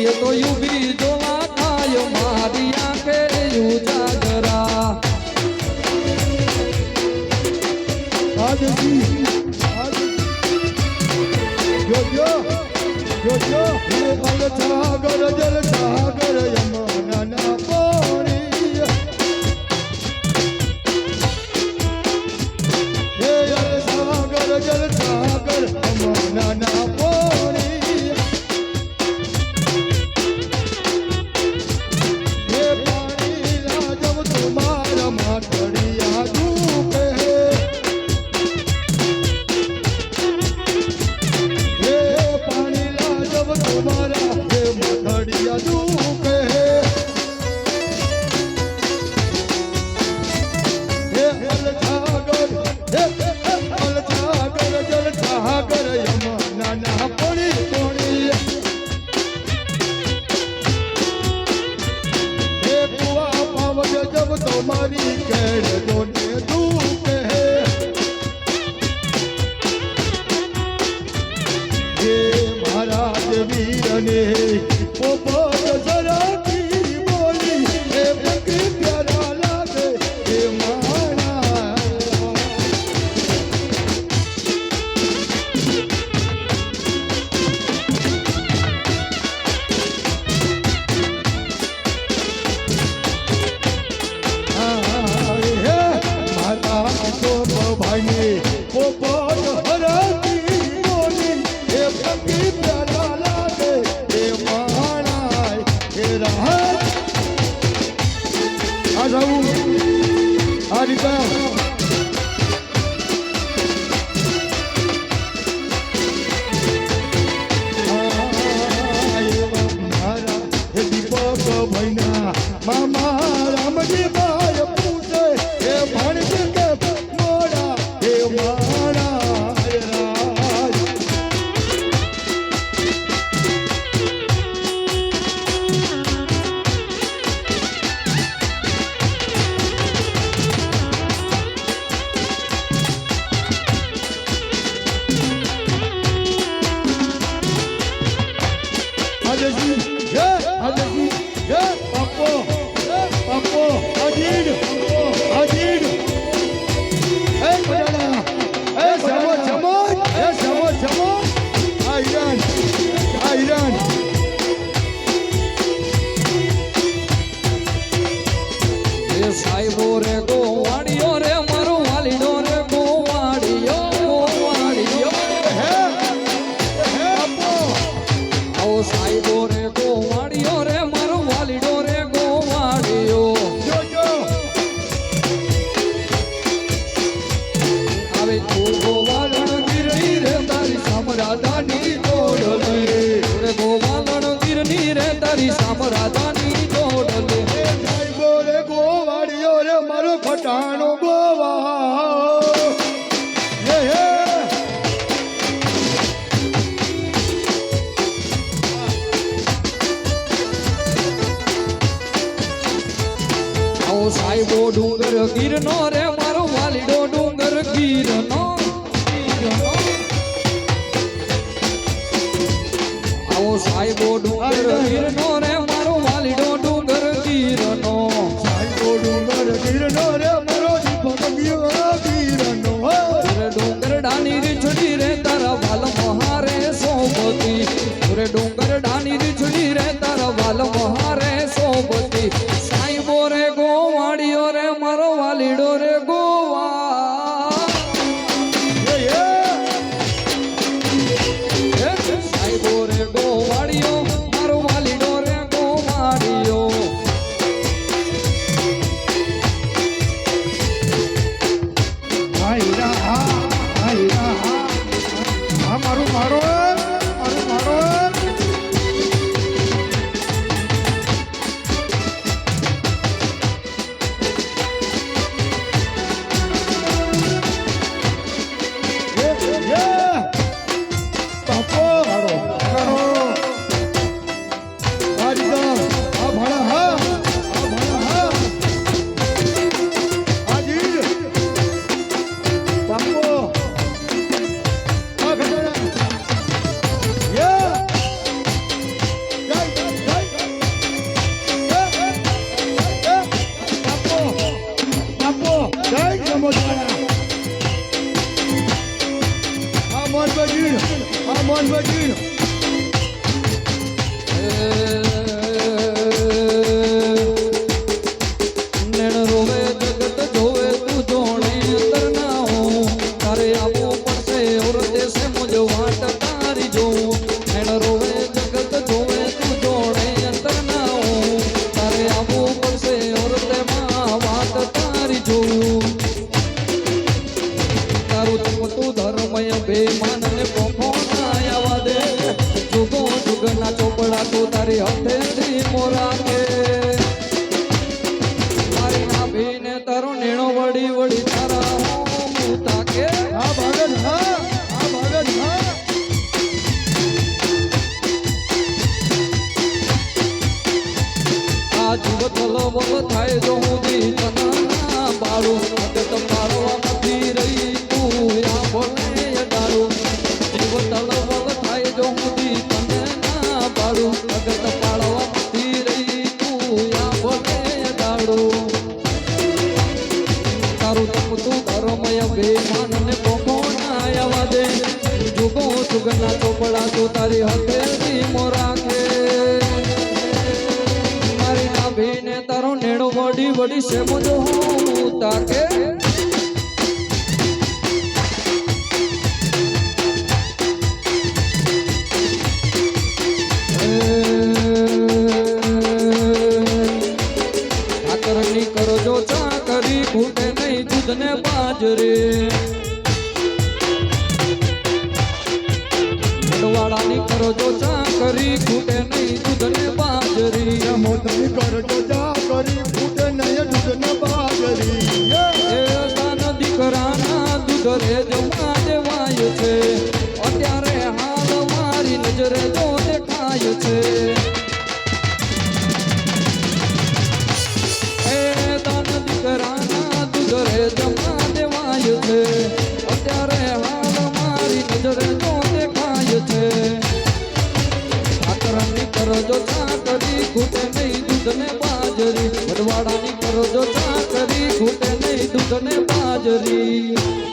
જોઈએ તો યુવી જોવા થાય, મારી આંખે ઉજાગરા. આજથી જોજો જોજો હું અલ સાગર જલ સાગર યમુના ના મારી કેળ દોને તું આ જવું આ રીતે Mama એ સાહેબો રે ગોવાડીઓ રે મારું ફટાણું ગોવા સાહેબો ડુંગર ગીરનો રે, મારો વાલીડો ડુંગર ગીરનો. આવો સાહેબો ડુંગર ગીરનો રે Parou! વડીલ નેણ રોવે જગત જોવે તું જોણે અંતર ના હું. તારે આવવું પડશે ઓરતે વાટ તારી જોઉં. નેણ રોવે જગત જોવે તું જોણે અંતર ના હું. તારે આવવું પડશે ઓરતે માં વાત તારી જોઉં. તારું ચમતું ધર્મય બેમાન ને પોખો ચોપડા તું મારી નાભીને તારો નેડો વડી વડી છે જો હું તાકે વાળાની ચા કરી ખૂટે નહીં દૂધને બાજરી. મોટની કરજો ચા કરી ફૂટે નહીં દૂધ ને બાજરી. એ દાન દીકરાના દૂધ રે જવા દેવાય છે. અત્યારે હાલ મારી નજરે જો દેખાય છે. કરજો ચાકરી ખૂટે નહીં દૂધને બાજરી. વડવાડાની કરજો ચાકરી ખૂટે નહીં દૂધને બાજરી.